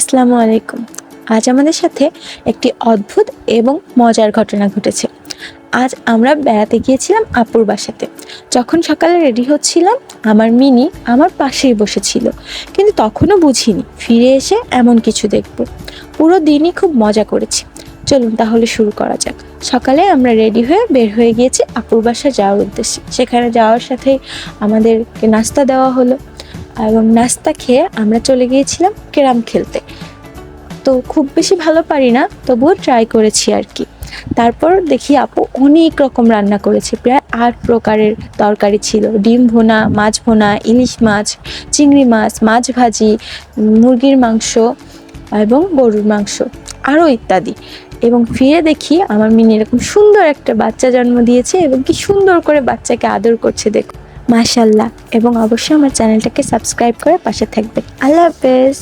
আসসালামু আলাইকুম। আজ আমাদের সাথে একটি অদ্ভুত এবং মজার ঘটনা ঘটেছে। আজ আমরা বেড়াতে গিয়েছিলাম আপুর বাসাতে। যখন সকালে রেডি হচ্ছিলাম, আমার মিনি আমার পাশেই বসেছিল। কিন্তু তখনও বুঝিনি, ফিরে এসে এমন কিছু দেখব। পুরো দিনই খুব মজা করেছি। চলুন তাহলে শুরু করা যাক। সকালে আমরা রেডি হয়ে বের হয়ে গিয়েছি আপুর বাসা যাওয়ার উদ্দেশ্যে। সেখানে যাওয়ার সাথে আমাদেরকে নাস্তা দেওয়া হলো। এবং নাস্তা খেয়ে আমরা চলে গিয়েছিলাম ক্যারাম খেলতে। তো খুব বেশি ভালো পারি না, তবুও ট্রাই করেছি আর কি। তারপর দেখি আপু অনেক রকম রান্না করেছে, প্রায় আট প্রকারের তরকারি ছিল। ডিম ভোনা, মাছ ভোনা, ইলিশ মাছ, চিংড়ি মাছ মাছ ভাজি, মুরগির মাংস এবং গরুর মাংস আরও ইত্যাদি। এবং ফিরে দেখি আমার মিনি এরকম সুন্দর একটা বাচ্চা জন্ম দিয়েছে এবং কি সুন্দর করে বাচ্চাকে আদর করছে, দেখো। মাশাল্লাহ এবং অবশ্যই আমার চ্যানেলটাকে সাবস্ক্রাইব করে পাশে থাকবেন। আল্লাহ হাফেজ।